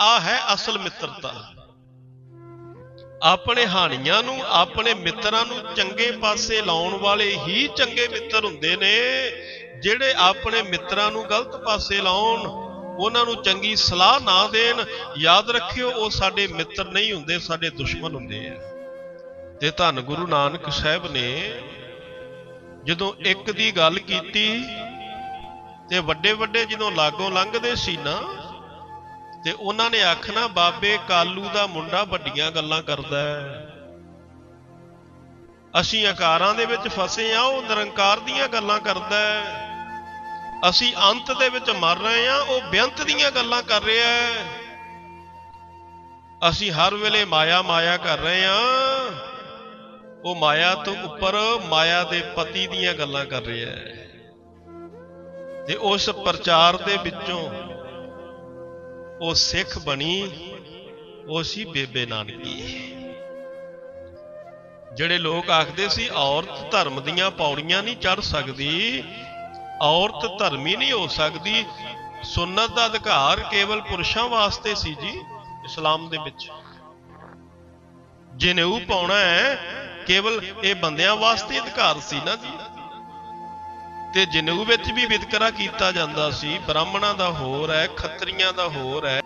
ਆ ਹੈ ਅਸਲ ਮਿੱਤਰਤਾ। ਆਪਣੇ ਹਾਣੀਆਂ ਨੂੰ, ਆਪਣੇ ਮਿੱਤਰਾਂ ਨੂੰ ਚੰਗੇ ਪਾਸੇ ਲਾਉਣ ਵਾਲੇ ਹੀ ਚੰਗੇ ਮਿੱਤਰ ਹੁੰਦੇ ਨੇ। ਜਿਹੜੇ ਆਪਣੇ ਮਿੱਤਰਾਂ ਨੂੰ ਗਲਤ ਪਾਸੇ ਲਾਉਣ, ਉਹਨਾਂ ਨੂੰ ਚੰਗੀ ਸਲਾਹ ਨਾ ਦੇਣ, ਯਾਦ ਰੱਖਿਓ, ਉਹ ਸਾਡੇ ਮਿੱਤਰ ਨਹੀਂ ਹੁੰਦੇ, ਸਾਡੇ ਦੁਸ਼ਮਣ ਹੁੰਦੇ ਆ। ਤੇ ਧੰਨ ਗੁਰੂ ਨਾਨਕ ਸਾਹਿਬ ਨੇ ਜਦੋਂ ਇੱਕ ਦੀ ਗੱਲ ਕੀਤੀ, ਤੇ ਵੱਡੇ ਵੱਡੇ ਜਦੋਂ ਲਾਗੋਂ ਲੰਘਦੇ ਸੀ ਨਾ ਤੇ ਉਹਨਾਂ ਨੇ ਆਖਣਾ, ਬਾਬੇ, ਕਾਲੂ ਦਾ ਮੁੰਡਾ ਵੱਡੀਆਂ ਗੱਲਾਂ ਕਰਦਾ ਹੈ। ਅਸੀਂ ਆਕਾਰਾਂ ਦੇ ਵਿੱਚ ਫਸੇ ਆ ਉਹ ਨਿਰੰਕਾਰ ਦੀਆਂ ਗੱਲਾਂ ਕਰਦਾ ਹੈ। ਅਸੀਂ ਅੰਤ ਦੇ ਵਿੱਚ ਮਰ ਰਹੇ ਆ ਉਹ ਬੇਅੰਤ ਦੀਆਂ ਗੱਲਾਂ ਕਰ ਰਿਹਾ ਹੈ। ਅਸੀਂ ਹਰ ਵੇਲੇ ਮਾਇਆ ਮਾਇਆ ਕਰ ਰਹੇ ਆ ਉਹ ਮਾਇਆ ਤੋਂ ਉੱਪਰ, ਮਾਇਆ ਦੇ ਪਤੀ ਦੀਆਂ ਗੱਲਾਂ ਕਰ ਰਿਹਾ ਹੈ। ਤੇ ਉਸ ਪ੍ਰਚਾਰ ਦੇ ਵਿੱਚੋਂ ਉਹ ਸਿੱਖ ਬਣੀ, ਉਹ ਸੀ ਬੇਬੇ ਨਾਨਕੀ। ਜਿਹੜੇ ਲੋਕ ਆਖਦੇ ਸੀ, ਔਰਤ ਧਰਮ ਦੀਆਂ ਪੌੜੀਆਂ ਨਹੀਂ ਚੜ ਸਕਦੀ, ਔਰਤ ਧਰਮੀ ਨਹੀਂ ਹੋ ਸਕਦੀ ਸੁਨਨਤ ਦਾ ਅਧਿਕਾਰ ਕੇਵਲ ਪੁਰਸ਼ਾਂ ਵਾਸਤੇ ਸੀ ਜੀ, ਇਸਲਾਮ ਦੇ ਵਿੱਚ। ਜਿਹਨੇ ਉਹ ਪਾਉਣਾ ਹੈ, ਕੇਵਲ ਇਹ ਬੰਦਿਆਂ ਵਾਸਤੇ ਅਧਿਕਾਰ ਸੀ ਨਾ ਜੀ। ਤੇ ਜਨੇਊ ਵਿੱਚ ਵੀ ਵਿਤਕਰਾ ਕੀਤਾ ਜਾਂਦਾ ਸੀ, ਬ੍ਰਾਹਮਣਾਂ ਦਾ ਹੋਰ ਹੈ, ਖੱਤਰੀਆਂ ਦਾ ਹੋਰ ਹੈ।